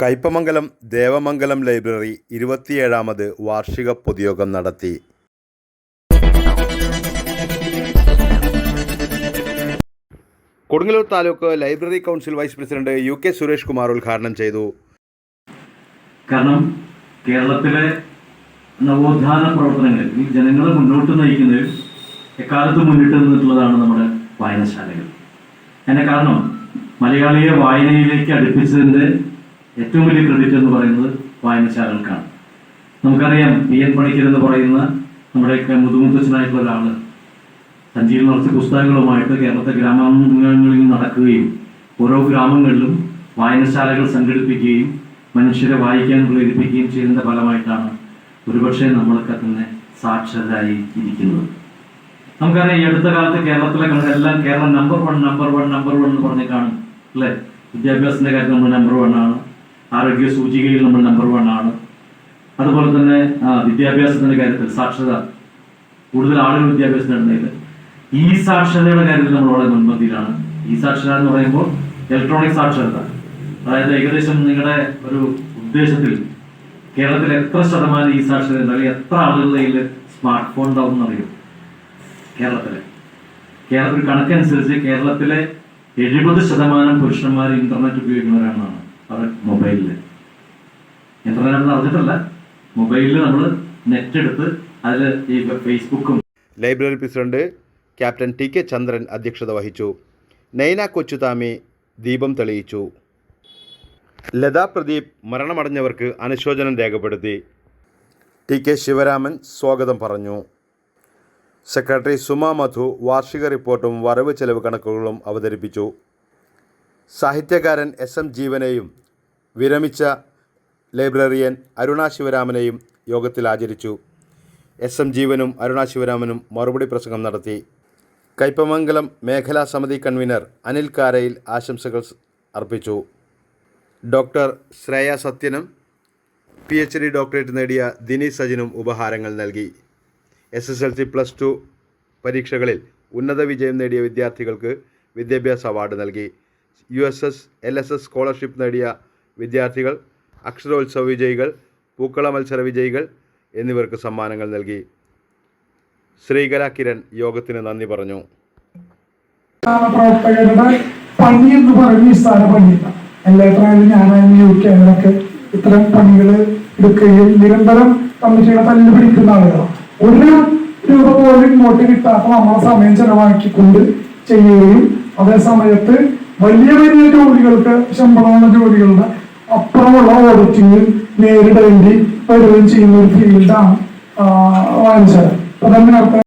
Kaipamangalam Devamangalam library ഇരുപത്തിയേഴാമത് വാർഷിക പൊതുയോഗം നടത്തി. Kodungallur taluk library council vice president U K Suresh Kumar ഉദ്ഘാടനം ചെയ്തു. കാരണം കേരളത്തിലെ നവോത്ഥാന പ്രവർത്തനങ്ങൾ ഈ ജനങ്ങളെ മുന്നോട്ട് നയിക്കുന്നതിൽ എക്കാലത്തും മുന്നിട്ട് നിന്നിട്ടുള്ളതാണ് നമ്മുടെ വായനശാലകൾ. അതിന്റെ കാരണം മലയാളിയെ വായനയിലേക്ക് അടുപ്പിച്ചതിന്റെ ഏറ്റവും വലിയ ക്രെഡിറ്റ് എന്ന് പറയുന്നത് വായനശാലകൾക്കാണ്. നമുക്കറിയാം പി എൻ പണിക്കർ എന്ന് പറയുന്ന നമ്മുടെ മുതുമുത്തച്ഛനായിട്ടുള്ള ഒരാൾ സഞ്ചിയിൽ നിറച്ച പുസ്തകങ്ങളുമായിട്ട് കേരളത്തെ ഗ്രാമങ്ങളിൽ നടക്കുകയും ഓരോ ഗ്രാമങ്ങളിലും വായനശാലകൾ സംഘടിപ്പിക്കുകയും മനുഷ്യരെ വായിക്കാൻ പ്രേരിപ്പിക്കുകയും ചെയ്യുന്ന ഫലമായിട്ടാണ് ഒരുപക്ഷെ നമ്മളൊക്കെ തന്നെ സാക്ഷരരായി ഇരിക്കുന്നത്. നമുക്കറിയാം ഈ അടുത്ത കാലത്ത് കേരളത്തിലെ എല്ലാം Keralam number one number one number one എന്ന് പറഞ്ഞ് കാണും അല്ലേ? വിദ്യാഭ്യാസത്തിന്റെ കാര്യത്തിൽ നമ്മൾ നമ്പർ വൺ ആണ്. ആരോഗ്യ സൂചികയിൽ നമ്മൾ നമ്പർ വൺ ആണ്. അതുപോലെ തന്നെ വിദ്യാഭ്യാസത്തിന്റെ കാര്യത്തിൽ സാക്ഷരത. കൂടുതൽ ആളുകൾ വിദ്യാഭ്യാസം നേടുന്നതിൽ. ഈ സാക്ഷരതയുടെ കാര്യത്തിൽ നമ്മൾ വളരെ മുൻപന്തിയിലാണ്. ഈ സാക്ഷരത എന്ന് പറയുമ്പോൾ ഇലക്ട്രോണിക് സാക്ഷരത. അതായത് ഏകദേശം നിങ്ങളുടെ ഒരു ഉദ്ദേശത്തിൽ കേരളത്തിൽ എത്ര ശതമാനം ഈ സാക്ഷരത അല്ലെങ്കിൽ എത്ര ആളുകളുടെ കയ്യിൽ സ്മാർട്ട് ഫോൺ ഉണ്ടാവും എന്നറിയും? കേരളത്തിലെ. കേരളത്തിൽ കണക്കനുസരിച്ച് കേരളത്തിലെ എഴുപത് ശതമാനം പുരുഷന്മാർ ഇന്റർനെറ്റ് ഉപയോഗിക്കുന്നവരാണെന്നാണ് അവർ മൊബൈലിൽ. ഇന്റർനെറ്റ് നടന്നിട്ടല്ല മൊബൈലിൽ നമ്മൾ നെറ്റ് എടുത്ത് അതിൽ ഈ ഫേസ്ബുക്കും library president captain T K Chandran അധ്യക്ഷത വഹിച്ചു. നൈന കൊച്ചുതാമി ദീപം തെളിയിച്ചു. ലതാ പ്രദീപ് മരണമടഞ്ഞവർക്ക് അനുശോചനം രേഖപ്പെടുത്തി. ടി കെ ശിവരാമൻ സ്വാഗതം പറഞ്ഞു. സെക്രട്ടറി സുമ മധു വാർഷിക റിപ്പോർട്ടും വരവ് ചെലവ് കണക്കുകളും അവതരിപ്പിച്ചു. സാഹിത്യകാരൻ എസ് എം ജീവനെയും വിരമിച്ച ലൈബ്രറിയൻ അരുണ ശിവരാമനെയും യോഗത്തിൽ ആചരിച്ചു. എസ് എം ജീവനും അരുണ ശിവരാമനും മറുപടി പ്രസംഗം നടത്തി. കൈപ്പമംഗലം മേഖലാ സമിതി കൺവീനർ അനിൽ കാരയിൽ ആശംസകൾ അർപ്പിച്ചു. ഡോക്ടർ ശ്രേയ സത്യനും പി എച്ച് ഡി ഡോക്ടറേറ്റ് നേടിയ ദിനീഷ് സജിനും ഉപഹാരങ്ങൾ നൽകി. S S L C plus two പരീക്ഷകളിൽ ഉന്നത വിജയം നേടിയ വിദ്യാർത്ഥികൾക്ക് വിദ്യാഭ്യാസ അവാർഡ് നൽകി. U S S L S S scholarship നേടിയ വിദ്യാർത്ഥികൾ അക്ഷരോത്സവ വിജയികൾ പൂക്കള മത്സര വിജയികൾ എന്നിവർക്ക് സമ്മാനങ്ങൾ നൽകി. ശ്രീകല കിരൺ യോഗത്തിന് നന്ദി പറഞ്ഞു. പ്രവർത്തകരുടെ പണി എന്ന് പറഞ്ഞ് നിസ്സാര പണിയില്ല. എല്ലായിട്ടായാലും ഞാനായാലും യു കെ ആയാലൊക്കെ ഇത്തരം പണികൾ എടുക്കുകയും നിരന്തരം കമ്മിറ്റികളെ തല്ലു പിടിക്കുന്ന ആളുകളാണ് ഒരു രൂപ പോലും ഇങ്ങോട്ട് കിട്ടാത്ത നമ്മളെ സമയം ചെലവാക്കിക്കൊണ്ട് ചെയ്യുകയും അതേ സമയത്ത് വലിയ വലിയ ജോലികൾക്ക് ശമ്പളമുള്ള ജോലികളുടെ അപ്പുറമുള്ള ഓഡിറ്റിംഗ് നേരിടേണ്ടി വരികയും ചെയ്യുന്ന ഒരു ഫീൽഡാണ് വായനശാല. അപ്പൊ തന്നെ